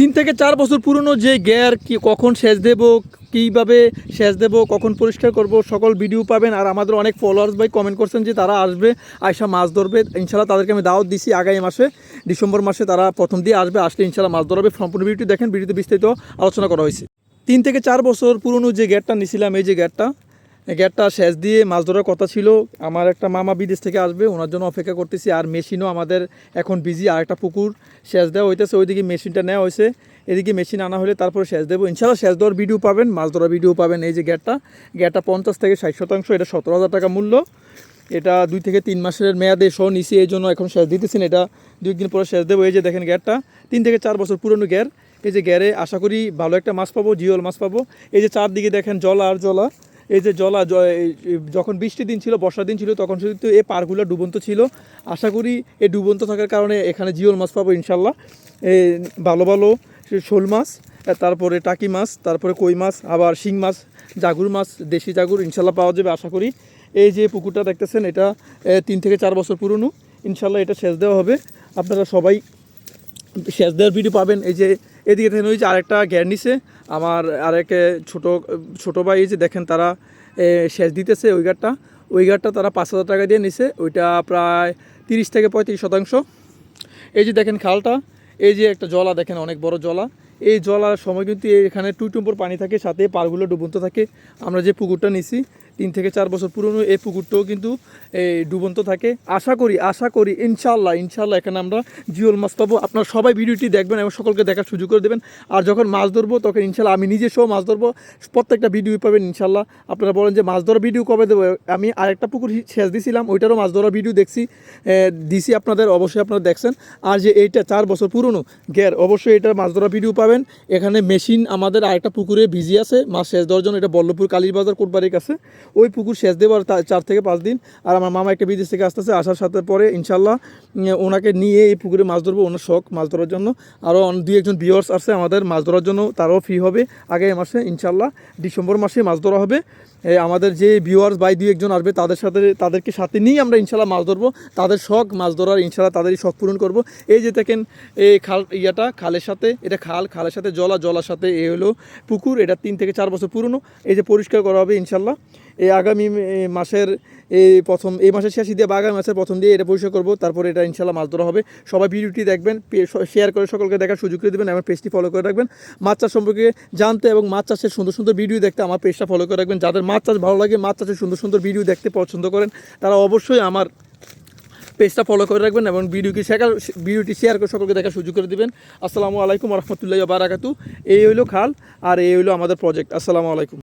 তিন থেকে চার বছর পুরনো যে গ্যার, কি কখন সেচ দেব, কীভাবে সেচ দেব, কখন পরিষ্কার করব, সকল ভিডিও পাবেন। আর আমাদের অনেক ফলোয়ার্স ভাই কমেন্ট করছেন যে তারা আসবে আয়সা মাছ ধরবে। ইনশাল্লাহ তাদেরকে আমি দাওয়াত দিছি আগামী মাসে, ডিসেম্বর মাসে তারা প্রথম দিয়ে আসবে, আসলে ইনশাল্লাহ মাছ ধরবে। সম্পূর্ণ ভিডিওটি দেখেন ভিডিওতে বিস্তারিত আলোচনা করা হয়েছে। তিন থেকে চার বছর পুরনো যে গ্যাটটা নিছিলাম, এই যে গ্যাটটা গ্যাটটা সেচ দিয়ে মাছ ধরার কথা ছিল। আমার একটা মামা বিদেশ থেকে আসবে, ওনার জন্য অপেক্ষা করতেছি। আর মেশিনও আমাদের এখন বিজি আর একটা পুকুর সেচ দেওয়া হইতেছে, ওইদিকে মেশিনটা নেওয়া হয়েছে এদিকে মেশিন আনা হলে তারপরে সেচ দেবো। ইনশাল্লাহ সেচ দেওয়ার ভিডিও পাবেন, মাছ ধরার ভিডিও পাবেন এই যে গ্যাটটা গ্যাটটা পঞ্চাশ থেকে ষাট শতাংশ, এটা সতেরো হাজার টাকা মূল্য। এটা দুই থেকে তিন মাসের মেয়াদে সহ নিছি, এই জন্য এখন সেচ দিতেছেন। এটা দুই দিন পরে সেচ দেবো। এই যে দেখেন গ্যারটা তিন থেকে চার বছর পুরনো গ্যার এই যে গ্যারে আশা করি ভালো একটা মাছ পাবো, জিওল মাছ পাবো। এই যে চারদিকে দেখেন জলা আর জলা। এই যে জলা যখন বৃষ্টির দিন ছিল, বর্ষার দিন ছিল, তখন শুধু এই পারগুলো ডুবন্ত ছিল। আশা করি এই ডুবন্ত থাকার কারণে এখানে জিওল মাছ পাবো ইনশাল্লাহ। ভালো ভালো শোল মাছ তারপরে টাকি মাছ, তারপরে কই মাছ, আবার শিং মাছ, জাগুর মাছ, দেশি জাগুর ইনশাল্লাহ পাওয়া যাবে আশা করি। এই যে পুকুরটা দেখতেছেন, এটা তিন থেকে চার বছর পুরনো। ইনশাল্লাহ এটা সেচ দেওয়া হবে। আপনারা সবাই সেচ দেওয়ার ভিডিও পাবেন। এই যে এদিকে দেখেন ওই যে আরেকটা গ্যার নিছে। আমার আরেক ছোট ছোট ভাই এই যে দেখেন তারা সেচ দিতেছে ওই গারটা ওই গারটা তারা পাঁচ হাজার টাকা দিয়ে নিছে। ওইটা প্রায় তিরিশ থেকে পঁয়ত্রিশ শতাংশ। এই যে দেখেন খালটা, এই যে একটা জলা দেখেন, অনেক বড় জলা। এই জলার সময় কিন্তু এখানে টুইটুম্পর পানি থাকে, সাথে পারগুলো ডুবন্ত থাকে। আমরা যে পুকুরটা নিছি তিন থেকে চার বছর পুরনো এই পুকুরটাও কিন্তু এই ডুবন্ত থাকে। আশা করি আশা করি ইনশাল্লাহ ইনশাল্লাহ এখানে আমরা জিওল মাছ পাবো। আপনারা সবাই ভিডিওটি দেখবেন এবং সকলকে দেখার সুযোগ করে দেবেন। আর যখন মাছ ধরবো, তখন ইনশাল্লাহ আমি নিজে সহ মাছ ধরবো। প্রত্যেকটা ভিডিও পাবেন ইনশাল্লাহ আপনারা বলেন যে মাছ ধরার ভিডিও কবে দেবো? আমি আরেকটা পুকুর সেচ দিছিলাম, ওইটারও মাছ ধরার ভিডিও দেখছি। দিছি আপনাদের, অবশ্যই আপনারা দেখছেন। আর যে এইটা চার বছর পুরনো গ্যার অবশ্যই এটা মাছ ধরার ভিডিও পাবেন। এখানে মেশিন আমাদের আরেকটা পুকুরে ভিজি আছে, মাছ সেচ দেওয়ার জন্য। এটা বল্লভপুর কালীবাজার কোটবাড়ির কাছে। ওই পুকুর সেচ দেওয়ার তা- চার থেকে পাঁচ দিন। আর আমার মামা একটা বিদেশ থেকে আসতেছে, আসার সাথে পরে ইনশাল্লাহ ওনাকে নিয়ে এই পুকুরে মাছ ধরবো, ওনার শখ মাছ ধরার জন্য। আরও দুই একজন ভিউয়ার্স আছে আমাদের, মাছ ধরার জন্য তারাও ফ্রি হবে। আগামী মাসে ইনশাল্লাহ ডিসেম্বর মাসে মাছ ধরা হবে। আমাদের যে ভিউয়ার্স বাই দুই একজন আসবে, তাদের সাথে, তাদেরকে সাথে নিয়ে আমরা ইনশাল্লাহ মাছ ধরবো। তাদের শখ মাছ ধরার, ইনশাল্লাহ তাদেরই শখ পূরণ করব। এই যে দেখেন, এই খাল ইয়াটা, খালের সাথে, এটা খাল, খালের সাথে জলা, জলার সাথে এ হলো পুকুর। এটা তিন থেকে চার বছর পুরনো। এই যে পরিষ্কার করা হবে ইনশাল্লাহ। এই আগামী মাসের, এই প্রথম, এই মাসের শেষে দিয়ে বা আগামী মাসের প্রথম দিয়ে এটা পরিষ্কার করব। তারপরে এটা ইনশাল্লাহ মাছ ধরা হবে। সবাই ভিডিওটি দেখবেন শেয়ার করে সকলকে দেখার সুযোগ করে দেবেন আমার পেজটি ফলো করে রাখবেন। মাছ চাষ সম্পর্কে জানতে এবং মাছ চাষের সুন্দর সুন্দর ভিডিও দেখতে আমার পেজটা ফলো করে রাখবেন। যাদের মাছ চাষ ভালো লাগে, মাছ চাষের সুন্দর সুন্দর ভিডিও দেখতে পছন্দ করেন, তারা অবশ্যই আমার পেজটা ফলো করে রাখবেন এবং ভিডিওকে শেয়ার ভিডিওটি শেয়ার করে সকলকে দেখার সুযোগ করে দেবেন। আসসালামু আলাইকুম রহমতুল্লাহ বারাকাতু। এই হইল খাল, আর এই হইল আমাদের প্রজেক্ট আসসালামু আলাইকুম।